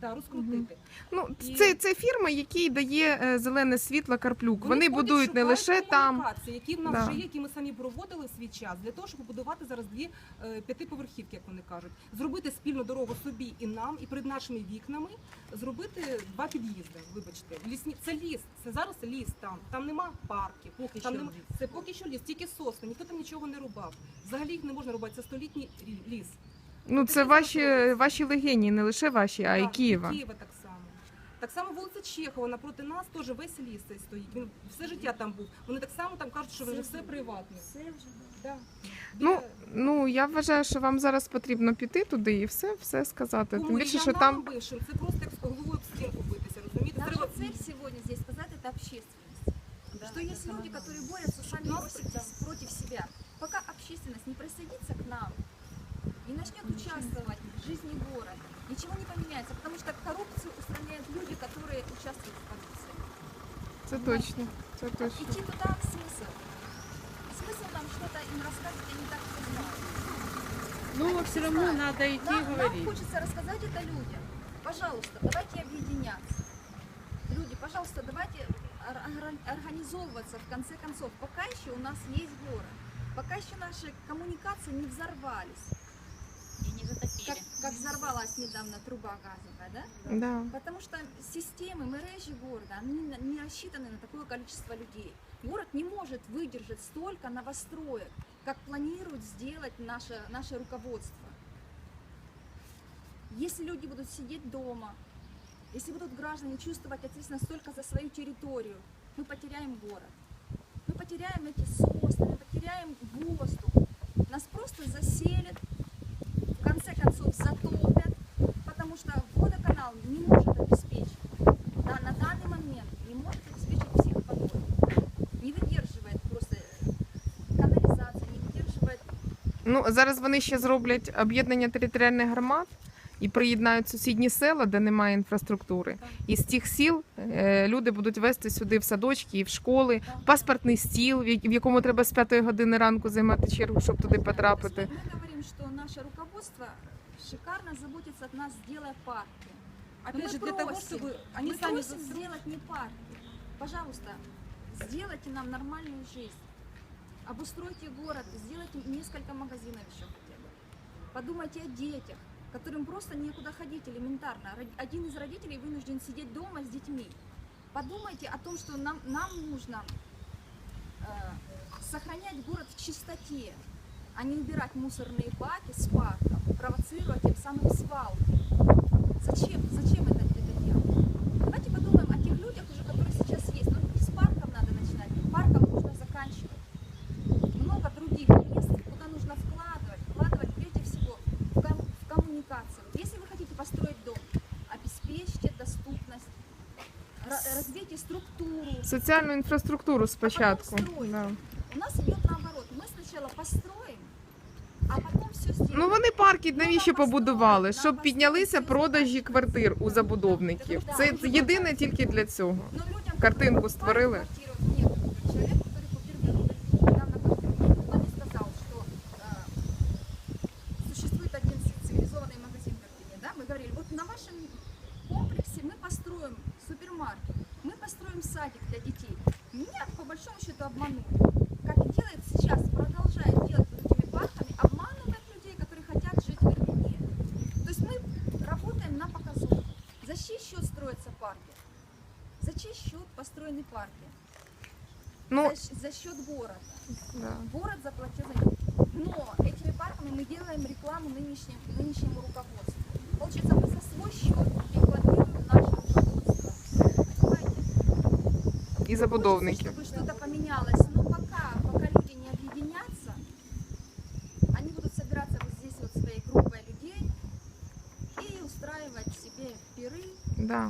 Да, розкрутити. Ну, І- це, це фірма, якій дає е, зелене світло Карплюк. Вони, ходять, будують не шукають лише там. комунікації, які в нас Да. вже є, які ми самі проводили в свій час, для того, щоб побудувати зараз дві е, п'ятиповерхівки, як вони кажуть, зробити спільну дорогу собі і нам, і перед нашими вікнами зробити два під'їзди. Вибачте, лісні це ліс. Це зараз ліс там. Там нема парків. Поки Там що нема це поки що ліс, тільки сосни. Ніхто там нічого не рубав. Взагалі їх не можна рубати. Це столітній рі- ліс. Ну, це Такі ваші, знаходяться. ваші легені, не лише ваші, а й Так, Києва. І Києва так само. Так само вулиця Чехова напроти нас теж весь ліс цей стоїть. Він все життя там був. Вони так само там кажуть, що вже все приватне. все вже. Да. Ну, Біля- Ну, я вважаю, що вам зараз потрібно піти туди і все, все сказати. Тим Кому більше, я що нам там вишим, це просто як з головою об стінку битися, розумієте? Наша Треба цель сегодня здесь сказать это общественность. Да, что это есть самое люди, главное. которые борются сами Нас против, против себя. Пока общественность не присоединится к нам и начнет участвовать в жизни города, ничего не поменяется, потому что коррупцию устраняют люди, которые участвуют в коррупции. це точно. Це точно. Идти туда смысл. Смысл нам что-то им рассказывать, они так все знают. Ну, все равно надо идти Нам, и нам говорить. хочется рассказать это людям. Пожалуйста, давайте объединяться. Люди, пожалуйста, давайте ор- ор- организовываться в конце концов. Пока еще у нас есть город. Пока еще наши коммуникации не взорвались. И не затопили. Как, как взорвалась недавно труба газовая, да? Да. Потому что системы, мережи города, они не рассчитаны на такое количество людей. Город не может выдержать столько новостроек, как планирует сделать наше, наше руководство. Если люди будут сидеть дома, если будут граждане чувствовать ответственность только за свою территорию, мы потеряем город. Мы потеряем эти сосны, мы потеряем воздух. Нас просто заселят, конце концов затопят, потому что водоканал не может обеспечить, да, на данный момент не может обеспечить всех водой. Не выдерживает просто канализация, не выдерживает Ну, зараз вони ще зроблять об'єднання територіальних громад і приєднають сусідні села, де немає інфраструктури. І з тих сіл е, люди будуть вести сюди в садочки і в школи, паспортний стіл, в я- в якому треба з п'ятої години ранку займати чергу, щоб туди потрапити. Говорим, что наше руководство шикарно заботится от нас, делая парки. опять мы же для того, просим, чтобы они Мы сами просим за- сделать не парки. Пожалуйста, сделайте нам нормальную жизнь. Обустройте город, сделайте несколько магазинов еще хотя бы. Подумайте о детях, которым просто некуда ходить элементарно. Один из родителей вынужден сидеть дома с детьми. Подумайте о том, что нам, нам нужно э, сохранять город в чистоте, а не убирать мусорные баки с парков, провоцируя тем самым свалки. Зачем? Зачем это, это делать? Давайте подумаем о тех людях, уже, которые сейчас есть. Ну, не с парков надо начинать, парком нужно заканчивать. Много других мест, куда нужно вкладывать. Вкладывать прежде всего в, ком- в коммуникацию. Если вы хотите построить дом, обеспечьте доступность, ра- развейте структуру. Соціальну інфраструктуру спочатку. стройте. Да. У нас идет Ну вони парки Ну, навіщо нам построїть, побудували? нам Щоб построїть, піднялися все продажі закінчиться. квартир у забудовників. Це єдине тільки для цього. Но людям, Картинку которые створили. покупают квартиру, нет, человек, который купил недавно квартиру, мне никто не сказал, что э, существует один цивилизованный магазин в Ирпене, да? Мы говорили, вот на вашем комплексе мы построим супермаркет, мы построим садик для детей. Меня, по большому счету, обманули. Как делает сейчас, продолжает делать За счет построены парки? Ну за, за счет города. да. Город заплатил за них. Но этими парками мы делаем рекламу нынешнему, нынешнему руководству. Получается, мы за свой счет рекламируем наше руководство. Понимаете? і забудовники. Хочется, чтобы что-то поменялось. Но пока, пока люди не объединятся, они будут собираться вот здесь вот своей группой людей и устраивать себе пиры, Да.